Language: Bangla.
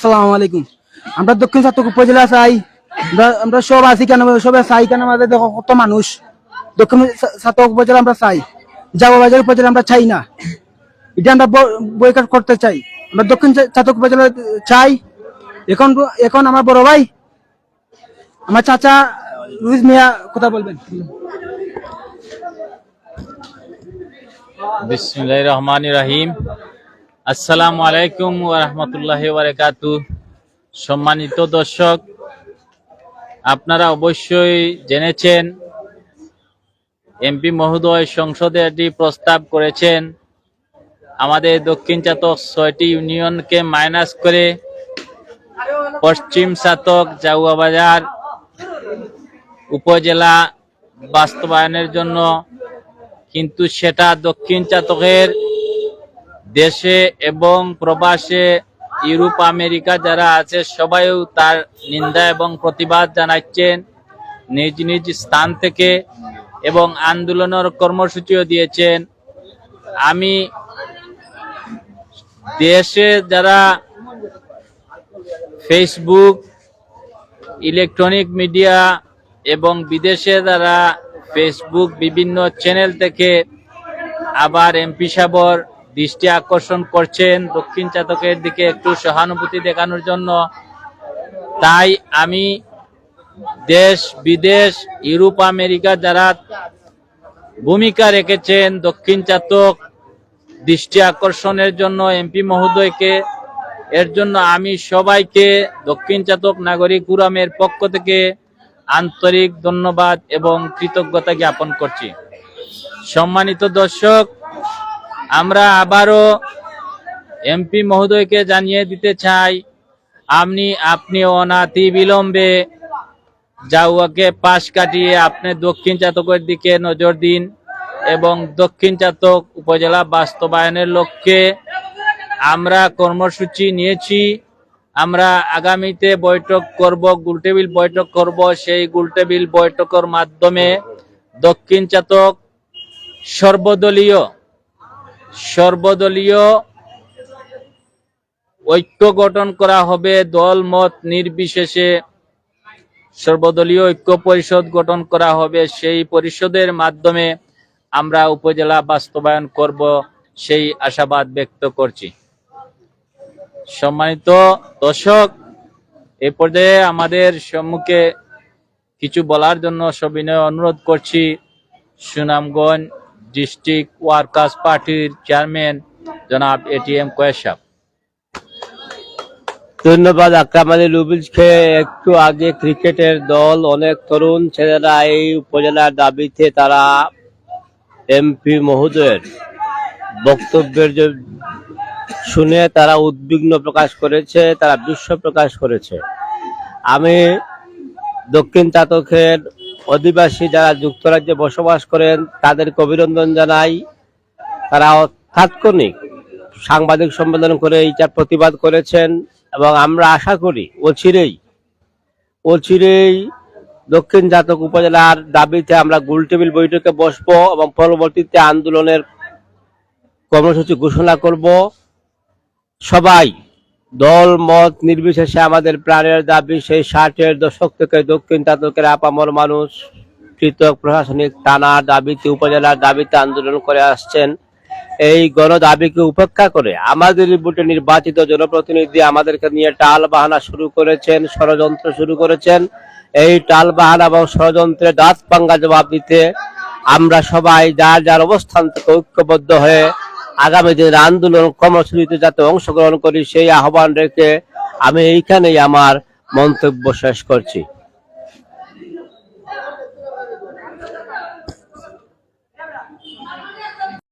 সালাম আলাইকুম আমরা দক্ষিণ ছাত্র উপজেলা চাই আমরা সব আছি কেন? সবাই চাই কেন? আমাদের দেখো কত মানুষ। দক্ষিণ ছাত্র উপজেলা আমরা চাই জামা বাজার উপজেলা আমরা চাই না। এটা আমরা বয়কাট করতে চাই। আমরা দক্ষিণ ছাত্র উপজেলা চাই এখন এখন আমার বড় ভাই, আমার চাচা রুইজ মিয়া, কথা বলবেন। বিসমিল্লাহ রহমান রাহিম। আসসালামু আলাইকুম ওরহমতুল্লাহ বারকাতু। সম্মানিত দর্শক, আপনারা অবশ্যই জেনেছেন, এমপি মহোদয় সংসদে একটি প্রস্তাব করেছেন, আমাদের দক্ষিণ চাতক ছয়টি ইউনিয়নকে মাইনাস করে পশ্চিম চাতক জাউয়া বাজার উপজেলা বাস্তবায়নের জন্য, কিন্তু সেটা দক্ষিণ চাতকের দেশে এবং প্রবাসে ইউরোপ, আমেরিকা যারা আছে, সবাইও তার নিন্দা এবং প্রতিবাদ জানাচ্ছেন। নিজ নিজ স্থান থেকে এবং আন্দোলনের কর্মসূচিও দিয়েছেন। আমি দেশে যারা ফেসবুক, ইলেকট্রনিক মিডিয়া এবং বিদেশে যারা ফেসবুক বিভিন্ন চ্যানেল থেকে আবার এমপি সাবর দৃষ্টি আকর্ষণ করছেন দক্ষিণ চাতকের দিকে একটু সহানুভূতি দেখানোর জন্য। তাই আমি দেশ, বিদেশ, ইউরোপ, আমেরিকা যারা ভূমিকা রেখেছেন দক্ষিণ চাতক দৃষ্টি আকর্ষণের জন্য এমপি মহোদয়কে, এর জন্য আমি সবাইকে, দক্ষিণ চাতক নাগরিক কুরামের পক্ষ থেকে আন্তরিক ধন্যবাদ এবং কৃতজ্ঞতা জ্ঞাপন করছি। সম্মানিত দর্শক আমরা আবারও এমপি মহোদয়কে জানিয়ে দিতে চাই, আপনি আপনি অনাতি বিলম্বে জাউয়াকে পাশ কাটিয়ে আপনি দক্ষিণ চাতকের দিকে নজর দিন এবং দক্ষিণ চাতক উপজেলা বাস্তবায়নের লক্ষ্যে আমরা কর্মসূচি নিয়েছি। আমরা আগামীতে বৈঠক করব, গুলটেবিল বৈঠক করব। সেই গুলটেবিল বৈঠকের মাধ্যমে দক্ষিণ চাতক সর্বদলীয় সর্বদলীয় ঐক্য গঠন করা হবে। দল, মত নির্বিশেষে সর্বদলীয় ঐক্য পরিষদ গঠন করা হবে। সেই পরিষদের মাধ্যমে আমরা উপজেলা বাস্তবায়ন করব সেই আশাবাদ ব্যক্ত করছি। সম্মানিত দর্শক, এ পর্যায়ে আমাদের সম্মুখে কিছু বলার জন্য সবিনয় অনুরোধ করছি। সুনামগঞ্জ ডিস্ট্রিক্ট ওয়ার্কার্স পার্টির চেয়ারম্যান জনাব এটিএম কয়েসাব ধন্যবাদ, আকরাম আলী লুবিলকে। একটু আগে ক্রিকেটের দল, অনেক তরুণ ছেলেরা এই উপজেলার দাবিতে তারা এমপি মহোদয়ের বক্তব্যের শুনে তারা উদ্বিগ্ন প্রকাশ করেছে, তারা বিশ্ব প্রকাশ করেছে। আমি দক্ষিণ চাতকের অধিবাসী যারা যুক্তরাজ্যে বসবাস করেন, তাদেরকে অভিনন্দন জানাই। তারা তাৎক্ষণিক সাংবাদিক সম্মেলন করে এইটার প্রতিবাদ করেছেন এবং আমরা আশা করি অচিরেই অচিরেই দক্ষিণ জাতক উপজেলার দাবিতে আমরা গোলটেবিল বৈঠকে বসবো এবং পরবর্তীতে আন্দোলনের কর্মসূচি ঘোষণা করব। সবাই দল, মত নির্বিশেষে আমাদের প্রাণের দাবি, সেই ষাটের দশক থেকে দক্ষিণ জাতকের আপামর মানুষ পৃথক প্রশাসনিক থানার দাবিতে, উপজেলার দাবিতে আন্দোলন করে আসছেন। এই গণ দাবিকে উপেক্ষা করে আমাদের বুটে নির্বাচিত জনপ্রতিনিধি আমাদেরকে নিয়ে টাল বাহানা শুরু করেছেন, ষড়যন্ত্র শুরু করেছেন। এই টাল বাহানা এবং ষড়যন্ত্রে দাঁত পাঙ্গা জবাব দিতে আমরা সবাই যার যার অবস্থান থেকে ঐক্যবদ্ধ হয়ে আগামী দিনের আন্দোলন কর্মসূচিতে যাতে অংশগ্রহণ করি, সেই আহ্বান রেখে আমি এইখানেই আমার মন্তব্য শেষ করছি।